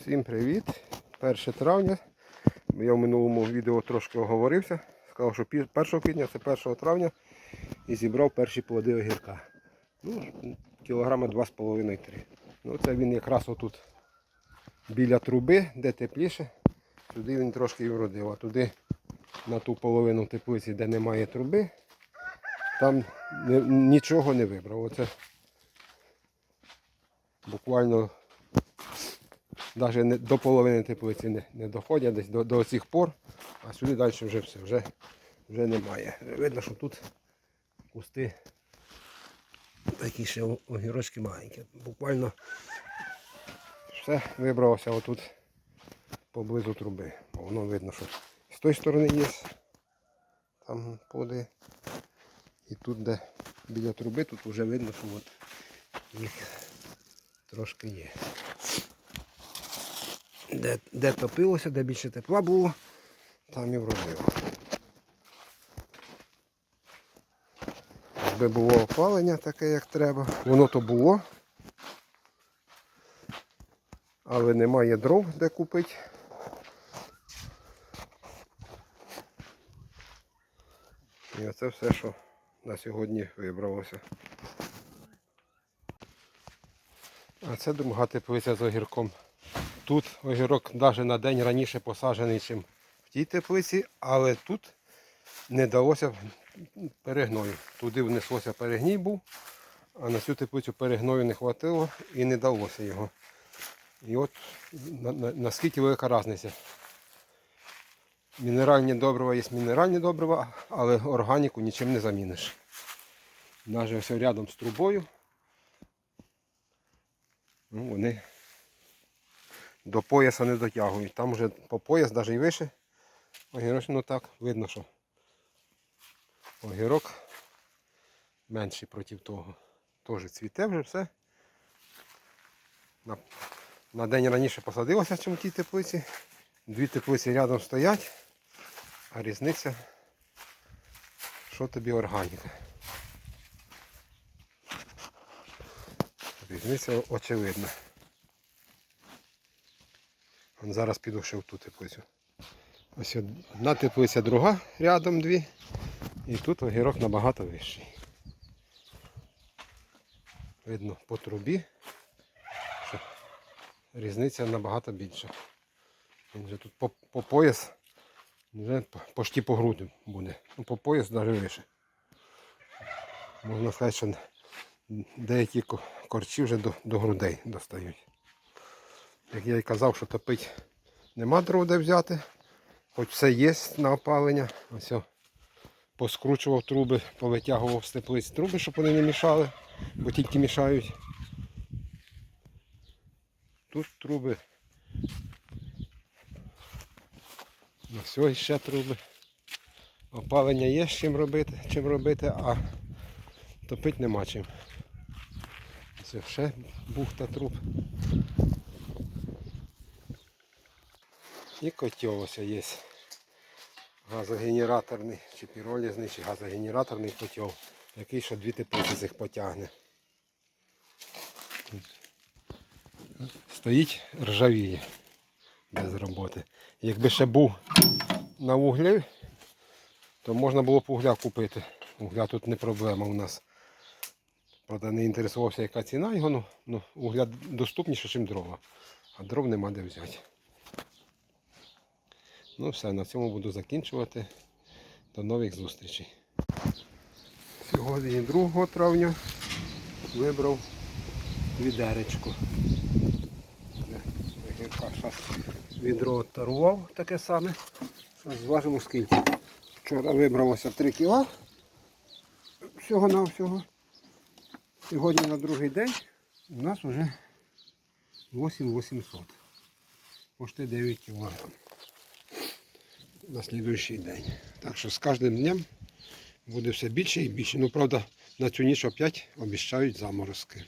Всім привіт! 1 травня. Я в минулому відео трошки оговорився. Сказав, що 1 квітня це 1 травня і зібрав перші плоди огірка. Ну, кілограма 2,5-3. Ну, це він якраз отут біля труби, де тепліше. Туди він трошки і вродив. А туди на ту половину теплиці, де немає труби, там нічого не вибрав. Оце буквально навіть до половини теплиці не, не доходять десь до, до цих пор, а сюди далі вже все, вже, вже немає. Видно, що тут кусти такі ще огірочки маленькі. Буквально все вибралося отут поблизу труби. Воно видно, що з тої сторони є там плоди. І тут, де біля труби, тут вже видно, що от їх трошки є де, де топилося, де більше тепла було, там і вродило. Якби було опалення таке, як треба, воно то було. Але немає дров, де купити. І оце все, що на сьогодні вибралося. А це друга теплиця з огірком. Тут огірок навіть на день раніше посаджений, ніж в тій теплиці, але тут не далося перегною. Туди внеслося перегній був, а на цю теплицю перегною не хватило і не далося його. І от на, на, наскільки велика різниця. Мінеральні добрива є мінеральні добрива, але органіку нічим не заміниш. Навіть ось рядом з трубою. Ну, вони до пояса не дотягують. Там вже по пояс, навіть і вище. Огірок, ну так, видно, що огірок менший проти того. Теж цвіте вже все. На, на день раніше посадилося, в тій теплиці. Дві теплиці рядом стоять, а різниця, що тобі органіка. Різниця очевидна. Зараз піду ще в ту теплицю. Ось одна теплиця, друга рядом дві. І тут огірок набагато вищий. Видно по трубі, що різниця набагато більша. Він вже тут по, по пояс, вже по- почти по грудю буде. Ну, по пояс навіть вище. Можна сказати, що деякі корчі вже до, до грудей достають. Як я й казав, що топить нема дров де взяти. Хоч все є на опалення. Ось поскручував труби, повитягував з теплиць труби, щоб вони не мішали, бо тільки мішають. Тут труби. На все ще труби. Опалення є чим робити, чим робити, а топити нема чим. Це ще бухта труб. І котел ось є. Газогенераторний, чи піролізний, чи газогенераторний котел, який ще дві теплиці цих потягне. Стоїть ржавіє без роботи. Якби ще був на вуглі, то можна було б угля купити. Угля тут не проблема у нас. Правда, не інтересувався, яка ціна його, ну, ну угля доступніше, ніж дрова. А дров нема де взяти. Ну все, на цьому буду закінчувати. До нових зустрічей. Сьогодні 2 травня вибрав. Щас Відро оттарував таке саме. Зважимо скільки. Вчора вибралося 3 кіла. Всього на всього. Сьогодні на другий день у нас вже 8800. Почти 9 кілограм на слідуючий день. Так що з кожним днем буде все більше і більше. Ну, правда, на цю ніч опять обіщають заморозки.